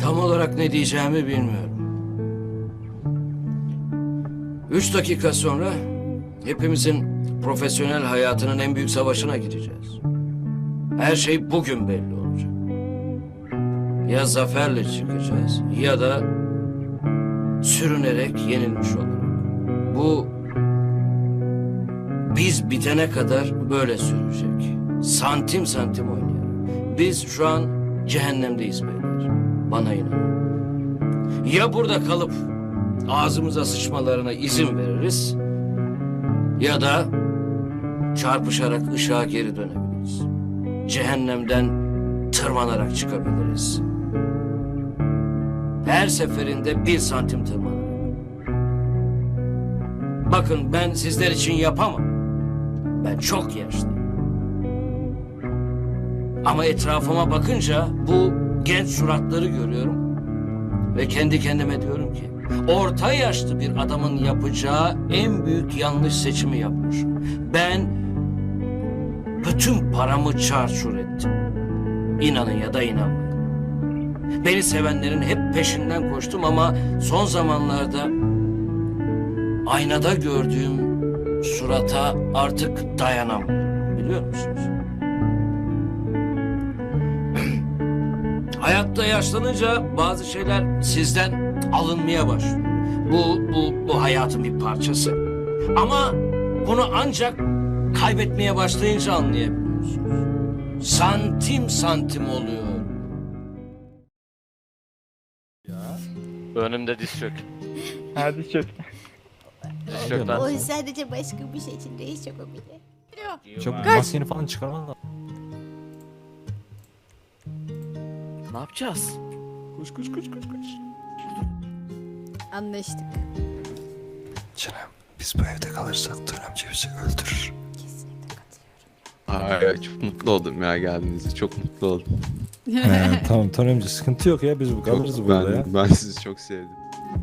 Tam olarak ne diyeceğimi bilmiyorum. Üç dakika sonra hepimizin profesyonel hayatının en büyük savaşına gireceğiz. Her şey bugün belli olacak. Ya zaferle çıkacağız ya da sürünerek yenilmiş olarak. Bu biz bitene kadar böyle sürecek. Santim santim oynayarak. Biz şu an cehennemdeyiz beyler. Bana inanın. Ya burada kalıp ağzımıza sıçmalarına izin veririz ya da çarpışarak ışığa geri dönebiliriz. Cehennemden tırmanarak çıkabiliriz. Her seferinde bir santim tırmanarak. Bakın ben sizler için yapamam. Ben çok yaşlıyım. Ama etrafıma bakınca bu genç suratları görüyorum. Ve kendi kendime diyorum ki orta yaşlı bir adamın yapacağı en büyük yanlış seçimi yapmışım. Ben bütün paramı çarçur ettim. İnanın ya da inanmayın. Beni sevenlerin hep peşinden koştum ama son zamanlarda aynada gördüğüm surata artık dayanamıyorum. Biliyor musunuz? Hayatta yaşlanınca bazı şeyler sizden alınmaya başlıyor. Bu, bu, bu hayatın bir parçası. Ama bunu ancak kaybetmeye başlayınca anlayabiliyorsunuz. Santim santim oluyor. Önümde diz çök. Hadi çök. Diz çök O sadece başka bir şey için reis yapabilir. Çok maskeni falan çıkarman lazım. Ne yapacağız? Koş koş koş koş koş. Anlaştık. Canım biz bu evde kalırsak dönemci bizi öldürür. Kesinlikle katılıyorum. Ay çok mutlu oldum ya geldiğinizde çok mutlu oldum. He, tamam dönemci sıkıntı yok ya biz bu kalırız Çok- burada ben, ya. ben sizi çok sevdim.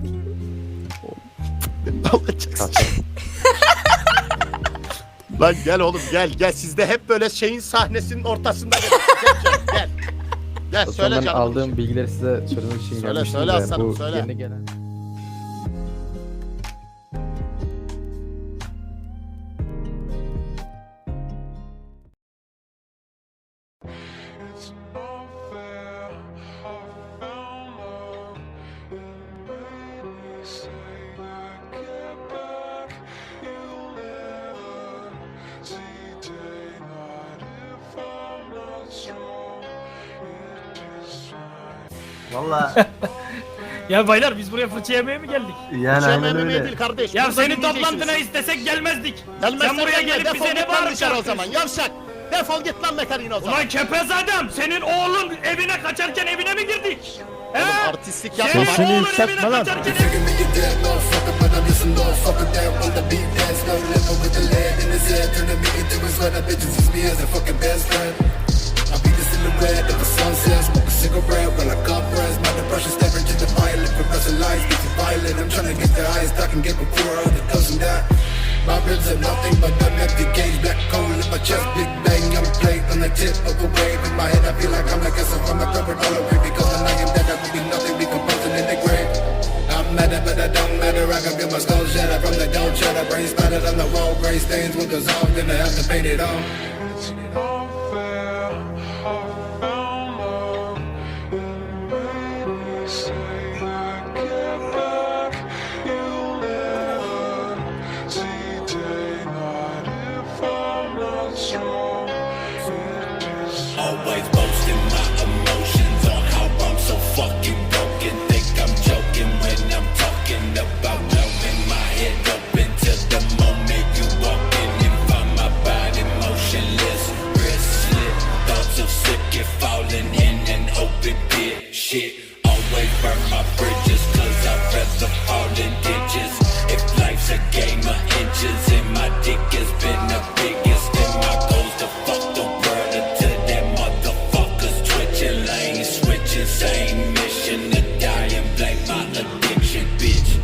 Ne? Lan gel oğlum gel gel sizde hep böyle şeyin sahnesinin ortasında gel gel gel. Gel Sonra söyle ben canım. aldığım bilgileri size söylemek için Söyle, gelmiştim söyle de aslanım, bu söyle. yeni gelen. Valla Ya baylar biz buraya fırça yemeye mi geldik? yani Şey aynen öyle. değil kardeş. Ya bunu senin dinleyeceksiniz. toplantına istesek gelmezdik. Gelmezsen Sen buraya gelme, gelip defol bize ne lan dışarı o zaman yavşak. Defol git lan mekaniğine o zaman. Ulan kepez adam senin oğlun evine kaçarken evine mi girdik? He? Oğlum artistlik yapma Senin. Sesini oğlun yükseltme evine lan. kaçarken My ribs are nothing but an empty gauge, black coal in my chest, big bang, I'm plate on the tip of a wave. In my head, I feel like I'm like a from a cover all away because I am dead, I will be nothing, decomposing in the grave. I'm mad, but I don't matter. I can feel my skull shatter from the don't shatter. Brain splattered on the wall, gray stains, off, then I have to paint it on. bitch.